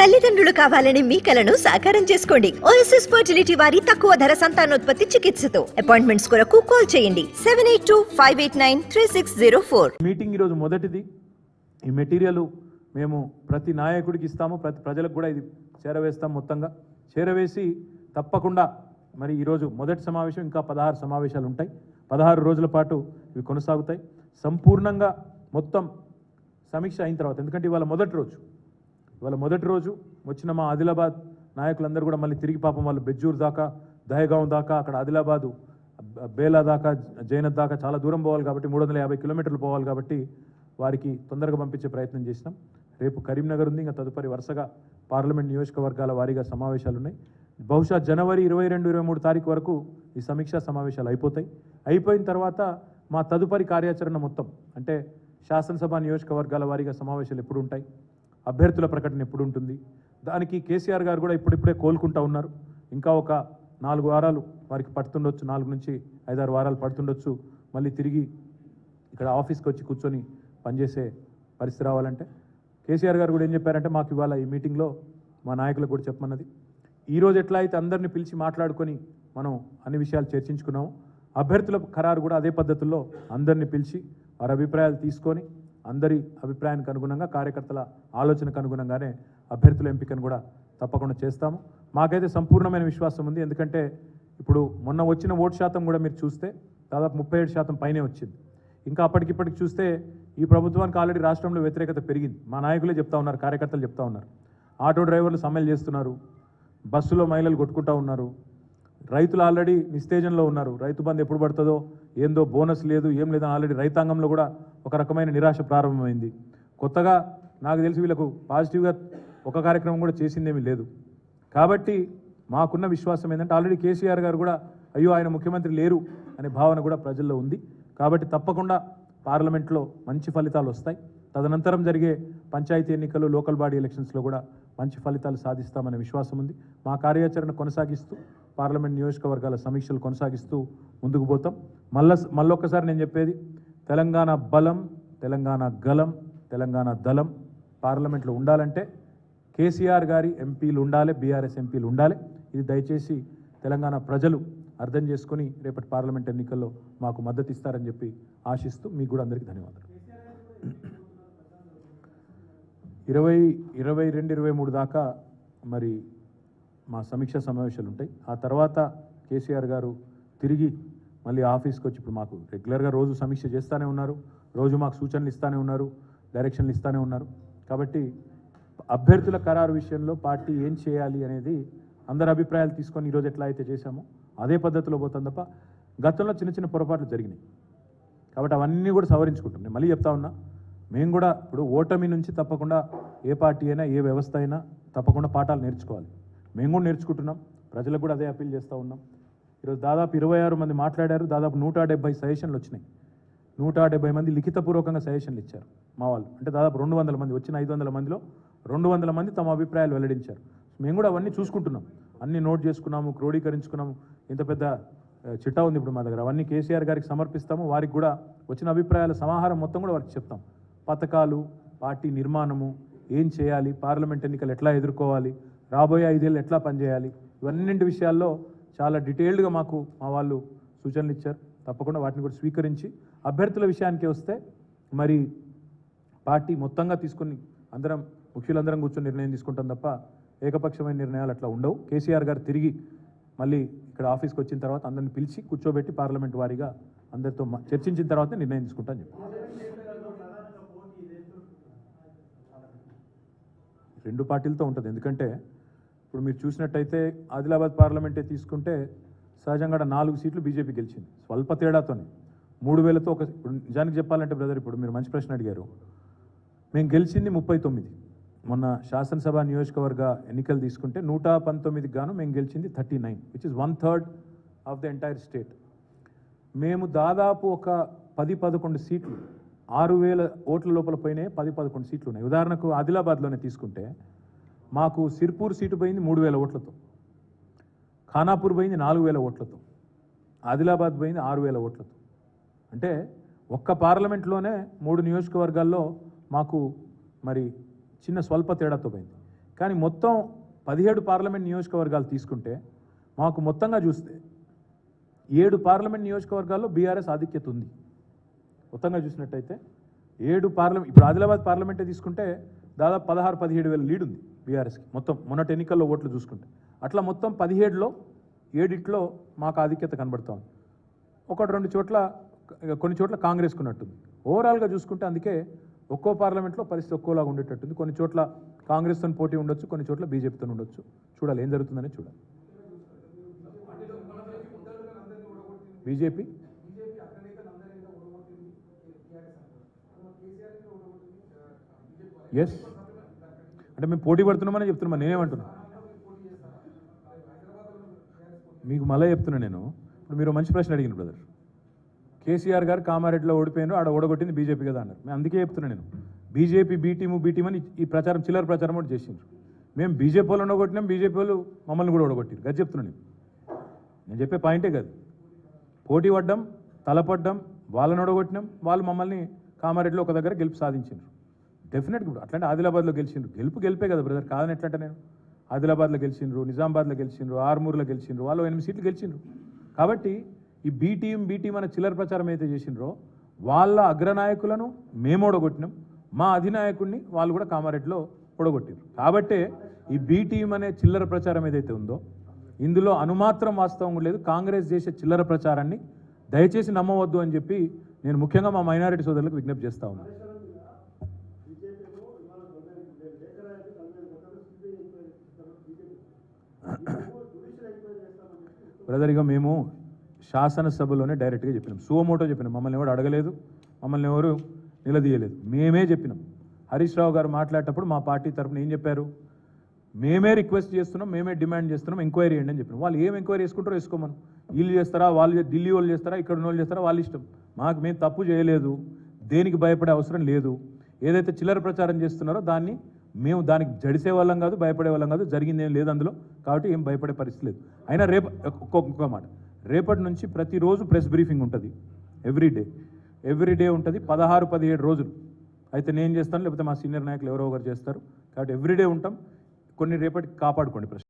తల్లిదండ్రులు కావాలని మీ కలను సాకారం చేసుకోండి. ఓఎస్ఎస్ ఫర్టిలిటీ వారి తక్కువ ధర సంతానోత్పత్తి చికిత్సతో. అపాయింట్మెంట్స్ కొరకు కాల్ చేయండి. Seven eight two five eight nine three six zero four meeting ఈరోజు మొదటిది. ఈ మెటీరియల్ మేము ప్రతి నాయకుడికి ఇస్తాము ప్రతి ప్రజలకు కూడా ఇది చేరవేస్తాం మొత్తంగా. చేరవేసి తప్పకుండా మరి ఈరోజు మొదటి సమావేశం ఇంకా పదహారు సమావేశాలు ఉంటాయి. పదహారు రోజుల పాటు ఇవి కొనసాగుతాయి. సంపూర్ణంగా మొత్తం సమీక్ష అయిన తర్వాత ఎందుకంటే ఇవాళ మొదటి రోజు. ఇవాళ మొదటి రోజు వచ్చిన మా ఆదిలాబాద్ నాయకులందరూ కూడా మళ్ళీ తిరిగి పాపం వాళ్ళు బెజ్జూర్ దాకా దహగాం దాకా అక్కడ ఆదిలాబాదు బేలా దాకా జైనత్ దాకా చాలా దూరం పోవాలి కాబట్టి మూడు వందల యాభై కిలోమీటర్లు పోవాలి కాబట్టి వారికి తొందరగా పంపించే ప్రయత్నం చేసినాం. రేపు కరీంనగర్ ఉంది ఇంకా తదుపరి వరుసగా పార్లమెంట్ నియోజకవర్గాల వారీగా సమావేశాలు ఉన్నాయి బహుశా జనవరి ఇరవై రెండు ఇరవై మూడు తారీఖు వరకు ఈ సమీక్షా సమావేశాలు అయిపోతాయి. అయిపోయిన తర్వాత మా తదుపరి కార్యాచరణ మొత్తం అంటే శాసనసభ నియోజకవర్గాల వారీగా సమావేశాలు ఎప్పుడు ఉంటాయి. అభ్యర్థుల ప్రకటన ఎప్పుడు ఉంటుంది? దానికి కేసీఆర్ గారు కూడా ఇప్పుడిప్పుడే కోలుకుంటా ఉన్నారు. ఇంకా ఒక నాలుగు వారాలు వారికి పడుతుండొచ్చు. నాలుగు నుంచి ఐదారు వారాలు పడుతుండొచ్చు. మళ్ళీ తిరిగి ఇక్కడ ఆఫీస్కి వచ్చి కూర్చొని పనిచేసే పరిస్థితి రావాలంటే కేసీఆర్ గారు కూడా ఏం చెప్పారంటే మాకు ఇవాళ ఈ మీటింగ్లో మా నాయకులకు కూడా చెప్పమన్నది. ఈరోజు ఎట్లా అయితే అందరిని పిలిచి మాట్లాడుకొని మనం అన్ని విషయాలు చర్చించుకున్నాము. అభ్యర్థుల ఖరారు కూడా అదే పద్ధతుల్లో అందరిని పిలిచి వారి అభిప్రాయాలు తీసుకొని అందరి అభిప్రాయానికి అనుగుణంగా కార్యకర్తల ఆలోచనకు అనుగుణంగానే అభ్యర్థుల ఎంపికను కూడా తప్పకుండా చేస్తాము. మాకైతే సంపూర్ణమైన విశ్వాసం ఉంది. ఎందుకంటే ఇప్పుడు మొన్న వచ్చిన ఓటు శాతం కూడా మీరు చూస్తే దాదాపు ముప్పై ఏడు శాతం పైనే వచ్చింది. ఇంకా అప్పటికిప్పటికి చూస్తే ఈ ప్రభుత్వానికి ఆల్రెడీ రాష్ట్రంలో వ్యతిరేకత పెరిగింది. మా నాయకులే చెప్తా ఉన్నారు కార్యకర్తలు చెప్తా ఉన్నారు. ఆటో డ్రైవర్లు సమ్మెలు చేస్తున్నారు బస్సులో మహిళలు కొట్టుకుంటా ఉన్నారు రైతులు ఆల్రెడీ నిస్తేజంలో ఉన్నారు. రైతు బంధు ఎప్పుడు పడుతుందో ఏందో బోనస్ లేదు ఏం లేదని ఆల్రెడీ రైతాంగంలో కూడా ఒక రకమైన నిరాశ ప్రారంభమైంది. కొత్తగా నాకు తెలిసి వీళ్ళకు పాజిటివ్గా ఒక కార్యక్రమం కూడా చేసిందేమీ లేదు. కాబట్టి మాకున్న విశ్వాసం ఏంటంటే ఆల్రెడీ కేసీఆర్ గారు కూడా అయ్యో ఆయన ముఖ్యమంత్రి లేరు అనే భావన కూడా ప్రజల్లో ఉంది. కాబట్టి తప్పకుండా పార్లమెంట్లో మంచి ఫలితాలు వస్తాయి. తదనంతరం జరిగే పంచాయతీ ఎన్నికలు లోకల్ బాడీ ఎలక్షన్స్లో కూడా మంచి ఫలితాలు సాధిస్తామనే విశ్వాసం ఉంది. మా కార్యాచరణ కొనసాగిస్తూ పార్లమెంట్ నియోజకవర్గాల సమీక్షలు కొనసాగిస్తూ ముందుకు పోతాం. మళ్ళా మళ్ళొక్కసారి నేను చెప్పేది తెలంగాణ బలం తెలంగాణ గలం తెలంగాణ దళం పార్లమెంట్లో ఉండాలంటే కేసీఆర్ గారి ఎంపీలు ఉండాలి బీఆర్ఎస్ ఎంపీలు ఉండాలి. ఇది దయచేసి తెలంగాణ ప్రజలు అర్థం చేసుకొని రేపటి పార్లమెంట్ ఎన్నికల్లో మాకు మద్దతు ఇస్తారని చెప్పి ఆశిస్తూ మీకు కూడా అందరికీ ధన్యవాదాలు. ఇరవై ఇరవై రెండు ఇరవై మూడు దాకా మరి మా సమీక్ష సమావేశాలు ఉంటాయి. ఆ తర్వాత కేసీఆర్ గారు తిరిగి మళ్ళీ ఆఫీస్కి వచ్చి ఇప్పుడు మాకు రెగ్యులర్గా రోజు సమీక్ష చేస్తూనే ఉన్నారు. రోజు మాకు సూచనలు ఇస్తూనే ఉన్నారు డైరెక్షన్లు ఇస్తూనే ఉన్నారు. కాబట్టి అభ్యర్థుల ఖరారు విషయంలో పార్టీ ఏం చేయాలి అనేది అందరి అభిప్రాయాలు తీసుకొని ఈరోజు ఎట్లా అయితే చేశామో అదే పద్ధతిలో పోతాం తప్ప గతంలో చిన్న చిన్న పొరపాట్లు జరిగినాయి. కాబట్టి అవన్నీ కూడా సవరించుకుంటాం. నేను మళ్ళీ చెప్తా ఉన్నా మేము కూడా ఇప్పుడు ఓటమి నుంచి తప్పకుండా ఏ పార్టీ అయినా ఏ వ్యవస్థ అయినా తప్పకుండా పాఠాలు నేర్చుకోవాలి. మేము కూడా నేర్చుకుంటున్నాం ప్రజలకు కూడా అదే అప్పీల్ చేస్తూ ఉన్నాం. ఈరోజు దాదాపు ఇరవై ఆరు మంది మాట్లాడారు దాదాపు నూట డెబ్బై సజెషన్లు వచ్చినాయి. నూట డెబ్బై మంది లిఖితపూర్వకంగా సజెషన్లు ఇచ్చారు మా వాళ్ళు. అంటే దాదాపు రెండు వందల మంది వచ్చిన ఐదు వందల మందిలో రెండు వందల మంది తమ అభిప్రాయాలు వెల్లడించారు. మేము కూడా అవన్నీ చూసుకుంటున్నాం. అన్ని నోట్ చేసుకున్నాము క్రోడీకరించుకున్నాము. ఇంత పెద్ద చిట్టా ఉంది ఇప్పుడు మా దగ్గర. అవన్నీ కేసీఆర్ గారికి సమర్పిస్తాము. వారికి కూడా వచ్చిన అభిప్రాయాల సమాహారం మొత్తం కూడా వారికి చెప్తాం. పథకాలు పార్టీ నిర్మాణము ఏం చేయాలి పార్లమెంట్ ఎన్నికలు ఎట్లా ఎదుర్కోవాలి రాబోయే ఐదేళ్ళు ఎట్లా పనిచేయాలి ఇవన్నింటి విషయాల్లో చాలా డీటెయిల్డ్గా మాకు మా వాళ్ళు సూచనలు ఇచ్చారు. తప్పకుండా వాటిని కూడా స్వీకరించి అభ్యర్థుల విషయానికి వస్తే మరి పార్టీ మొత్తంగా తీసుకుని అందరం ముఖ్యులందరం కూర్చొని నిర్ణయం తీసుకుంటాం తప్ప ఏకపక్షమైన నిర్ణయాలు అట్లా ఉండవు. కేసీఆర్ గారు తిరిగి మళ్ళీ ఇక్కడ ఆఫీస్కి వచ్చిన తర్వాత అందరిని పిలిచి కూర్చోబెట్టి పార్లమెంట్ వారీగా అందరితో మా- చర్చించిన తర్వాత నిర్ణయం తీసుకుంటాను చెప్పి రెండు పార్టీలతో ఉంటుంది. ఎందుకంటే ఇప్పుడు మీరు చూసినట్టయితే ఆదిలాబాద్ పార్లమెంటే తీసుకుంటే సహజంగా నాలుగు సీట్లు బీజేపీ గెలిచింది. స్వల్ప తేడాతోనే. మూడు వేలతో ఒక ఇప్పుడు నిజానికి చెప్పాలంటే బ్రదర్ ఇప్పుడు మీరు మంచి ప్రశ్న అడిగారు. మేము గెలిచింది ముప్పై తొమ్మిది. మొన్న శాసనసభ నియోజకవర్గ ఎన్నికలు తీసుకుంటే నూట పంతొమ్మిదికి గాను మేము గెలిచింది thirty nine which is one third of the entire state మేము దాదాపు ఒక పది పదకొండు సీట్లు ఆరు వేల ఓట్ల లోపల పోయినాయి పది పదకొండు సీట్లు ఉన్నాయి. ఉదాహరణకు ఆదిలాబాద్లోనే తీసుకుంటే మాకు సిర్పూర్ సీటు పోయింది మూడు వేల ఓట్లతో. ఖానాపూర్ పోయింది నాలుగు వేల ఓట్లతో. ఆదిలాబాద్ పోయింది ఆరు వేల ఓట్లతో. అంటే ఒక్క పార్లమెంట్లోనే మూడు నియోజకవర్గాల్లో మాకు మరి చిన్న స్వల్ప తేడాతో పోయింది. కానీ మొత్తం పదిహేడు పార్లమెంట్ నియోజకవర్గాలు తీసుకుంటే మాకు మొత్తంగా చూస్తే ఏడు పార్లమెంట్ నియోజకవర్గాల్లో బీఆర్ఎస్ ఆధిక్యత ఉంది. మొత్తంగా చూసినట్టయితే ఏడు పార్లమెంట్ ఇప్పుడు ఆదిలాబాద్ పార్లమెంటే తీసుకుంటే దాదాపు పదహారు పదిహేడు వేల లీడ్ ఉంది బీఆర్ఎస్కి మొత్తం మొన్నటి ఎన్నికల్లో ఓట్లు చూసుకుంటే. అట్లా మొత్తం పదిహేడులో ఏడిట్లో మాకు ఆధిక్యత కనబడతా ఉంది. ఒకటి రెండు చోట్ల కొన్ని చోట్ల కాంగ్రెస్కు ఉన్నట్టుంది. ఓవరాల్గా చూసుకుంటే అందుకే ఒక్కో పార్లమెంట్లో పరిస్థితి ఒక్కోలాగా ఉండేటట్టుంది. కొన్ని చోట్ల కాంగ్రెస్తో పోటీ ఉండొచ్చు కొన్ని చోట్ల బీజేపీతో ఉండొచ్చు. చూడాలి ఏం జరుగుతుందని చూడాలి. బీజేపీ? ఎస్ అంటే మేము పోటీ పడుతున్నామని చెప్తున్నామా నేనేమంటున్నా? మీకు మళ్ళీ చెప్తున్నా నేను. ఇప్పుడు మీరు మంచి ప్రశ్న అడిగిన బ్రదర్ కేసీఆర్ గారు కామారెడ్డిలో ఓడిపోయినారు ఆడ ఓడగొట్టింది బీజేపీ కదా అన్నారు. మేము అందుకే చెప్తున్నా నేను. బీజేపీ బీటీము బీటీమ్ అని ఈ ప్రచారం చిల్లర ప్రచారం కూడా చేసిండ్రు. మేము బీజేపీ వాళ్ళు ఓడగొట్టినాం బీజేపీ వాళ్ళు మమ్మల్ని కూడా ఓడగొట్టిరు. గది చెప్తున్నా నేను. నేను చెప్పే పాయింటే కాదు. పోటీ పడ్డం తలపడ్డం వాళ్ళని ఓడగొట్టినాం వాళ్ళు మమ్మల్ని కామారెడ్డిలో ఒక దగ్గర గెలుపు సాధించారు డెఫినెట్గా ఇప్పుడు అట్లాంటి ఆదిలాబాద్లో గెలిచిండ్రు. గెలుపు గెలిపే కదా బ్రదర్ కాదని ఎట్లంటే నేను? ఆదిలాబాద్లో గెలిచిండ్రు నిజామాబాద్లో గెలిచిండ్రు ఆర్మూర్లో గెలిచిండ్రు వాళ్ళు ఎనిమిది సీట్లు గెలిచిండ్రు. కాబట్టి ఈ బీ టీం బీ టీం అనే చిల్లర ప్రచారం అయితే చేసిండ్రో వాళ్ళ అగ్రనాయకులను మేము ఓడగొట్టినాం. మా అధినాయకుడిని వాళ్ళు కూడా కామారెడ్డిలో ఓడగొట్టారు కాబట్టే ఈ బీ టీం అనే చిల్లర ప్రచారం ఏదైతే ఉందో ఇందులో అనుమాత్రం వాస్తవం లేదు. కాంగ్రెస్ చేసే చిల్లర ప్రచారాన్ని దయచేసి నమ్మవద్దు అని చెప్పి నేను ముఖ్యంగా మా మైనారిటీ సోదరులకు విజ్ఞప్తి చేస్తా ఉన్నాను బ్రదర్గా మేము శాసనసభలోనే డైరెక్ట్గా చెప్పినాం. సువమోటో చెప్పినాం. మమ్మల్ని ఎవరు అడగలేదు మమ్మల్ని ఎవరు నిలదీయలేదు. మేమే చెప్పినాం. హరీష్ రావు గారు మాట్లాడేటప్పుడు మా పార్టీ తరఫున ఏం చెప్పారు? మేమే రిక్వెస్ట్ చేస్తున్నాం మేమే డిమాండ్ చేస్తున్నాం ఎంక్వైరీ చేయండి అని చెప్పినాం. వాళ్ళు ఏం ఎంక్వైరీ చేసుకుంటారో వేసుకోమను. వీళ్ళు చేస్తారా? వాళ్ళు ఢిల్లీ వాళ్ళు చేస్తారా? ఇక్కడ వాళ్ళు చేస్తారా? వాళ్ళ ఇష్టం. మాకు మేము తప్పు చేయలేదు. దేనికి భయపడే అవసరం లేదు. ఏదైతే చిల్లర ప్రచారం చేస్తున్నారో దాన్ని మేము దానికి జడిసే వాళ్ళం కాదు భయపడే వాళ్ళం కాదు జరిగింది ఏం లేదు అందులో. కాబట్టి ఏం భయపడే పరిస్థితి లేదు. అయినా రేపు ఒక్కొక్క మాట. రేపటి నుంచి ప్రతిరోజు ప్రెస్ బ్రీఫింగ్ ఉంటుంది. ఎవ్రీ డే ఎవ్రీ డే ఉంటుంది పదహారు పదిహేడు రోజులు. అయితే నేను చేస్తాను లేకపోతే మా సీనియర్ నాయకులు ఎవరో ఒకరు చేస్తారు. కాబట్టి ఎవ్రీడే ఉంటాం. కొన్ని రేపటికి కాపాడుకోండి ప్రశ్న